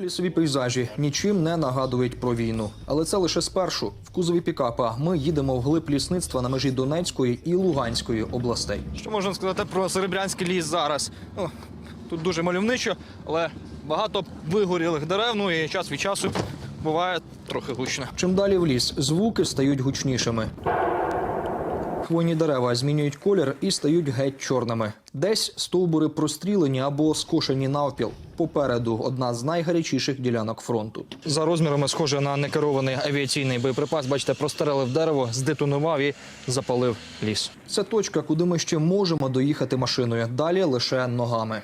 Лісові пейзажі нічим не нагадують про війну, але це лише спершу. В кузові пікапа ми їдемо вглиб лісництва на межі Донецької і Луганської областей. Що можна сказати про Серебрянський ліс зараз? Ну, тут дуже мальовничо, але багато вигорілих дерев, ну і час від часу буває трохи гучно. Чим далі в ліс, звуки стають гучнішими. Хвойні дерева змінюють колір і стають геть чорними. Десь стовбури прострілені або скошені навпіл. Попереду одна з найгарячіших ділянок фронту. За розмірами схоже на некерований авіаційний боєприпас. Бачите, прострелив дерево, здетонував і запалив ліс. Це точка, куди ми ще можемо доїхати машиною. Далі лише ногами.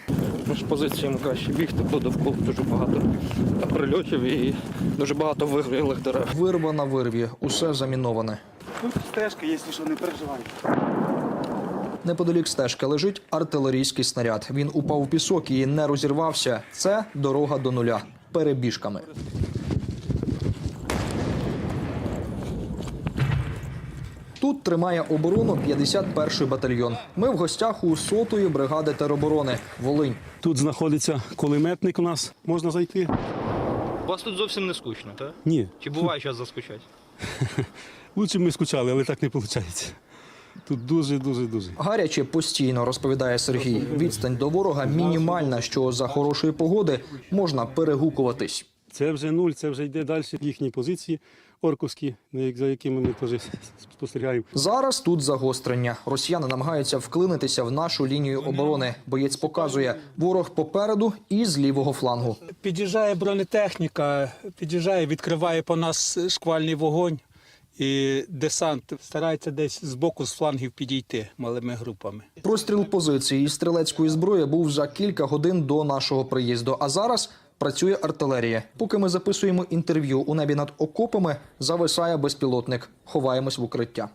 З позиціями краще бігти, бо довкола дуже багато прильотів і дуже багато вигорілих дерев. Вирва на вирві, усе заміноване. Тут стежка, якщо що, не переживай. Неподалік стежки лежить артилерійський снаряд. Він упав у пісок і не розірвався. Це дорога до нуля перебіжками. Тут тримає оборону 51-й батальйон. Ми в гостях у сотої бригади тероборони Волинь. Тут знаходиться кулеметник у нас. Можна зайти? У вас тут зовсім не скучно, так? Ні. Чи буває час заскучати? Лучше ми скучали, але так не виходить. Тут дуже, дуже, дуже. Гаряче постійно розповідає Сергій. Відстань до ворога мінімальна, що за хорошої погоди можна перегукуватись. Це вже нуль, це вже йде далі їхні позиції орковські, за якими ми теж спостерігаємо. Зараз тут загострення. Росіяни намагаються вклинитися в нашу лінію оборони. Боєць показує ворог попереду і з лівого флангу. Під'їжджає бронетехніка, під'їжджає, відкриває по нас шквальний вогонь. І десант старається десь з боку з флангів підійти малими групами. Простріл позиції із стрілецької зброї був за кілька годин до нашого приїзду. А зараз працює артилерія. Поки ми записуємо інтерв'ю у небі над окопами, зависає безпілотник. Ховаємось в укриття.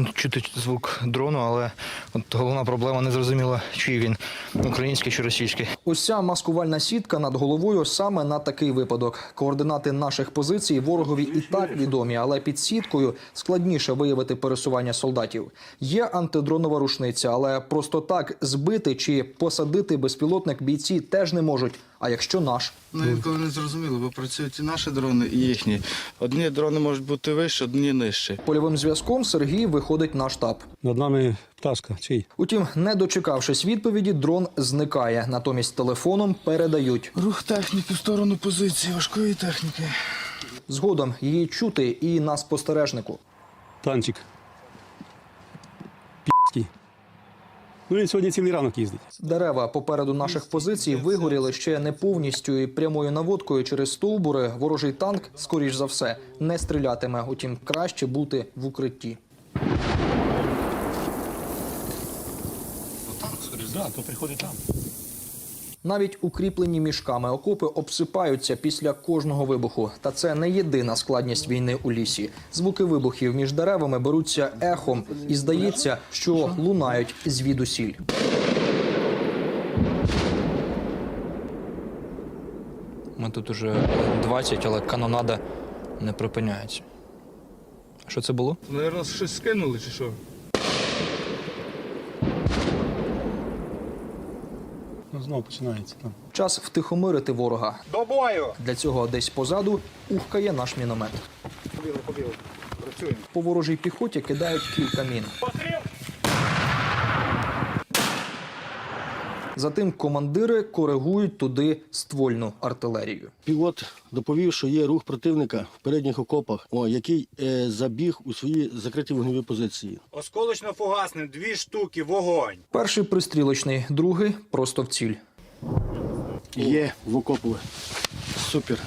Ну, Чути звук дрону, але от головна проблема не зрозуміла, чий він український чи російський. Ця маскувальна сітка над головою саме на такий випадок. Координати наших позицій ворогові і так відомі, але під сіткою складніше виявити пересування солдатів. Є антидронова рушниця, але просто так збити чи посадити безпілотник бійці теж не можуть. А якщо наш Ну, інколи не зрозуміло, бо працюють і наші дрони, і їхні. Одні дрони можуть бути вищі, одні нижчі. польовим зв'язком Сергій виходить на штаб. Над нами пташка. Чий? Утім, не дочекавшись відповіді, дрон зникає. Натомість телефоном передають. Рух техніки в сторону позиції важкої техніки. Згодом її чути і на спостережнику. Танчик. Ну він сьогодні цілий ранок їздить. Дерева попереду наших позицій вигоріли ще не повністю і прямою наводкою через стовбури. Ворожий танк, скоріш за все, не стрілятиме. Утім, краще бути в укритті. Да, то приходить там. Навіть укріплені мішками окопи обсипаються після кожного вибуху. Та це не єдина складність війни у лісі. Звуки вибухів між деревами беруться ехом, і здається, що лунають звідусіль. Ми тут уже 20, але канонада не припиняється. Що це було? Наверно, щось скинули чи що? Знову починається там. Час втихомирити ворога. До бою! Для цього десь позаду ухкає наш міномет. Побіли, побіли. Працюємо. По ворожій піхоті кидають кілька мін. Затим командири коригують туди ствольну артилерію. Пілот доповів, що є рух противника в передніх окопах, о, який е, забіг у свої закриті вогневі позиції. Осколочно-фугасним, дві штуки, вогонь. Перший пристрілочний, другий просто в ціль. Є в окопу. Супер.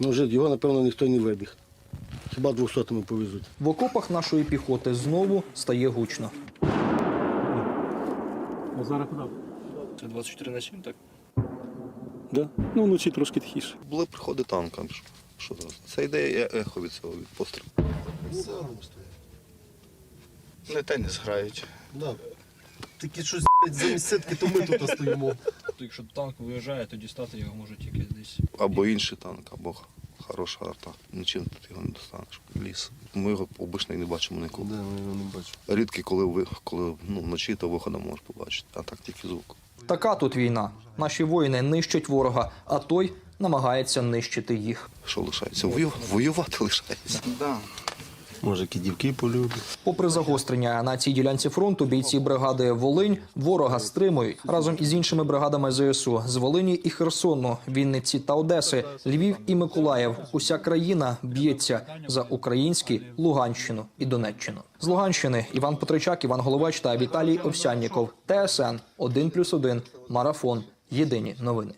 Ну вже його, напевно, ніхто не вибіг. Хіба двохсотими повезуть. В окопах нашої піхоти знову стає гучно. А зараз куди? Це 24 на 7, так? Да? Ну, вночі трошки тихіше. Були приходи танка. Що- зараз? Це йде е- ехо від цього від пострілу. Не теніс грають. Такі щось замість сітки, то ми тут стоїмо. Якщо танк виїжджає, то дістати його може тільки десь. Або інший танк, або хороша арта. Нічим тут його не достанеш. Ліс. Ми його обично і не бачимо ніколи. Да, ми його не бачимо. рідки, коли ви коли ну, вночі, то виходом можеш побачити, а так тільки звук. Така тут війна. Наші воїни нищать ворога, а той намагається нищити їх. Що лишається? Вою- Воювати лишається. Да. Може, кидівки полюбить. Попри загострення на цій ділянці фронту, бійці бригади Волинь ворога стримують разом із іншими бригадами ЗСУ з Волині і Херсону, Вінниці та Одеси, Львів і Миколаїв. Уся країна б'ється за українські Луганщину і Донеччину. З Луганщини Іван Петричак, Іван Головач та Віталій Овсянніков. ТСН 1+,1, Марафон. Єдині новини.